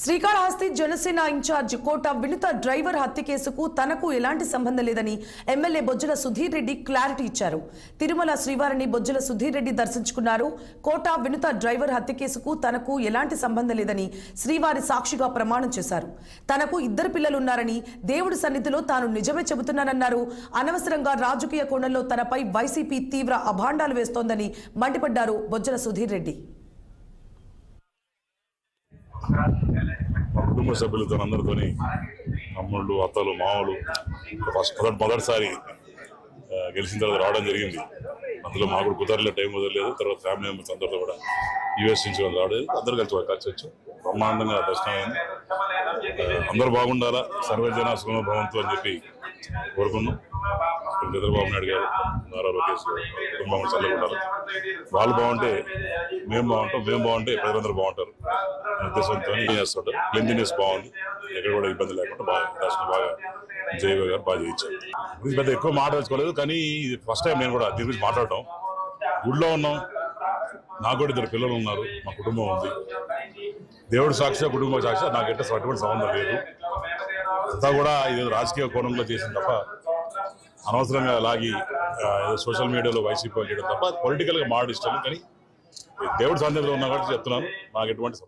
Srikalahasti Janasena incharge కోట వినుత driver హత్య కేసుకు తనకు ఎలాంటి సంబంధం లేదని ఎమ్మెల్యే బొజ్జల సుధీర్ రెడ్డి క్లారిటీ ఇచ్చారు. తిరుమల శ్రీవారిని బొజ్జల సుధీర్ రెడ్డి దర్శించుకున్నారు. కోట వినుత డ్రైవర్ హత్య కేసుకు తనకు ఎలాంటి సంబంధం లేదని శ్రీవారి సాక్షిగా ప్రమాణం చేశారు. తనకు ఇద్దరు పిల్లలున్నారని దేవుడి సన్నిధిలో తాను నిజమే చెబుతున్నానన్నారు. అనవసరంగా రాజకీయ కోణంలో తనపై వైసీపీ తీవ్ర అభాండాలు వేస్తోందని మండిపడ్డారు బొజ్జల సుధీర్ రెడ్డి. కుటుంబ సభ్యులతో అందరితోని తమ్ముళ్ళు అత్తలు మామలు ఫస్ట్ మొదటి మొదటిసారి గెలిచిన తర్వాత రావడం జరిగింది. అందులో మాకు కూడా కుదరలే టైం కుదరలేదు. తర్వాత ఫ్యామిలీ మెంబర్స్ అందరితో కూడా యూఎస్ నుంచి వాళ్ళు రావడం అందరూ కలిసి కలిసి వచ్చాం. బ్రహ్మాండంగా దర్శనం అయింది. అందరూ బాగుండాలా? సర్వజన సుఖభవంతు అని చెప్పి కోరుకున్నాం. చంద్రబాబు నాయుడు గారు నారా లోకేష్ కుటుంబం చల్లగా ఉంటారు వాళ్ళు బాగుంటే మేము బాగుంటాం మేము బాగుంటే ప్రజలందరూ బాగుంటారు. ఉద్దేశంతో చేస్తుంటారు? క్లీన్లీనెస్ బాగుంది. ఎక్కడ కూడా ఇబ్బంది లేకుండా బాగా దర్శనం బాగా జయవ గారు బాగా చేయించారు గురించి పెద్ద ఎక్కువ మాట్లాడుకోలేదు కానీ ఇది ఫస్ట్ టైం నేను కూడా దీని గురించి మాట్లాడటం. గుడిలో ఉన్నాం. నాకు కూడా ఇద్దరు పిల్లలు ఉన్నారు. మా కుటుంబం ఉంది. దేవుడు సాక్షి కుటుంబ సాక్షిగా నాకు ఎట్ట అటువంటి సంబంధం లేదు. అంతా కూడా ఇది రాజకీయ కోణంలో చేసిన తప్ప అనవసరంగా లాగి సోషల్ మీడియాలో వైసీపీ చేయడం తప్ప పొలిటికల్గా మాట్లాడి ఇష్టం కానీ దేవుడి సందేహంలో ఉన్నా కాబట్టి చెప్తున్నాను నాకు ఎటువంటి